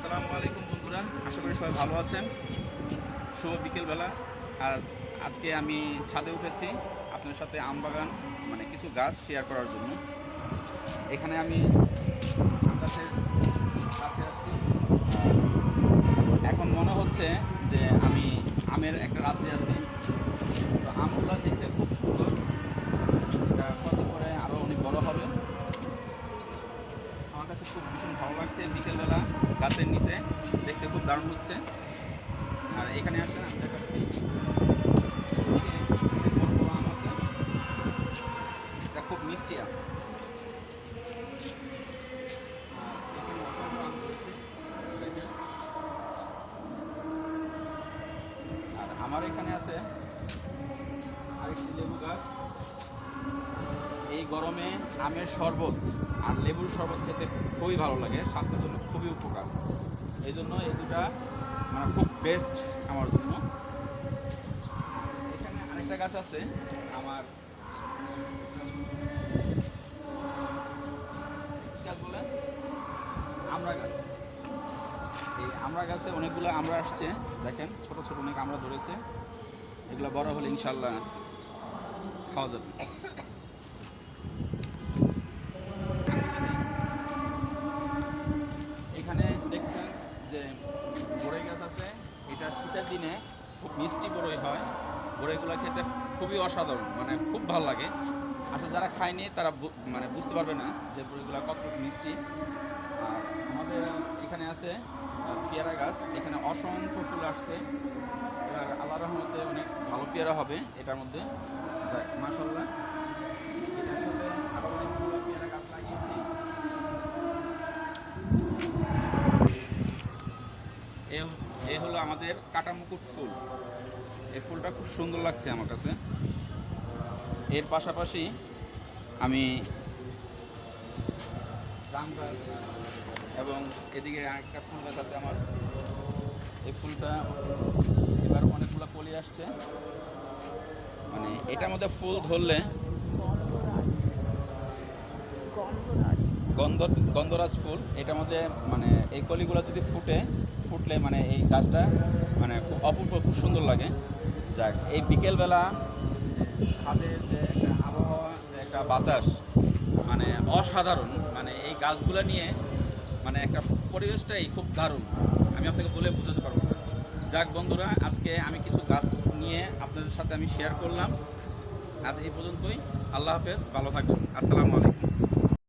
আসসালামু আলাইকুম বন্ধুরা, আশা করি সবাই ভালো আছেন। শুভ বিকেলবেলা। আর আজকে আমি ছাদে উঠেছি আপনার সাথে আম বাগান মানে কিছু গাছ শেয়ার করার জন্য। এখানে আমি গাছের কাছে আসছি। এখন মনে হচ্ছে যে আমি আমের একটা রাজ্যে আছি তো আমগুলো দেখতে খুব সুন্দর এটা কত করে আরও অনেক বড় হবে আমার কাছে খুব ভীষণ ভালো লাগছে। বিকেলবেলা গাছের নিচে দেখতে খুব দারুণ হচ্ছে। আর এখানে আসেন আমি দেখাচ্ছি। এটা খুব মিষ্টি। আর আমার এখানে আছে আরেকটি লেবু গাছ। এই গরমে আমের শরবত আর লেবুর শরবত খেতে খুবই ভালো লাগে, স্বাস্থ্যের জন্য খুবই উপকার। এই জন্য এই দুটা মানে খুব বেস্ট আমার জন্য। এখানে আরেকটা গাছ আছে, আমার গাছ বলে? আমরা গাছ। এই আমরা গাছে অনেকগুলো আমরা আসছে, দেখেন, ছোট ছোট অনেক আমরা ধরেছে। এগুলো বড় হলে ইনশাল্লাহ খাওয়া যাবে এখানে দেখছেন যে বড়ই গাছ আছে। এটা শীতের দিনে খুব মিষ্টি বড়ই হয়। বড়ইগুলো খেতে খুবই অসাধারণ মানে খুব ভালো লাগে। আসলে যারা খায়নি, তারা মানে বুঝতে পারবে না যে বড়িগুলো কত মিষ্টি। আর আমাদের এখানে আছে পেয়ারা গাছ। এখানে অসংখ্য ফুল আসছে। এবার আল্লাহ রহমতে অনেক ভালো পেয়ারা হবে এটার মধ্যে। মাসাল্লাহ আরও অনেকগুলো পেয়ারা গাছ লাগিয়েছি এ হলো আমাদের কাটামুকুট ফুল। এই ফুলটা খুব সুন্দর লাগছে আমার কাছে। এর পাশাপাশি আমি জাম গাছ এবং এদিকে আরেকটা ফুল গাছ আছে আমার। এই ফুলটা এবার অনেকগুলো কলি আসছে। মানে এটার মধ্যে ফুল ধরলে গন্ধ, গন্ধরাজ ফুল, এটার মধ্যে মানে এই কলিগুলো যদি ফুটে, ফুটলে মানে এই গাছটা মানে খুব অপূর্ব, খুব সুন্দর লাগে। যাক, এই বিকেলবেলা ছাদের যে একটা আবহাওয়া, যে একটা বাতাস মানে অসাধারণ মানে এই গাছগুলো নিয়ে মানে একটা পরিবেশটাই খুব দারুণ। আমি আপনাকে বলে বোঝাতে পারব না। যাক বন্ধুরা, আজকে আমি কিছু গাছ নিয়ে আপনাদের সাথে আমি শেয়ার করলাম। আজ এই পর্যন্তই। আল্লাহ হাফেজ, ভালো থাকুন আসসালামু আলাইকুম।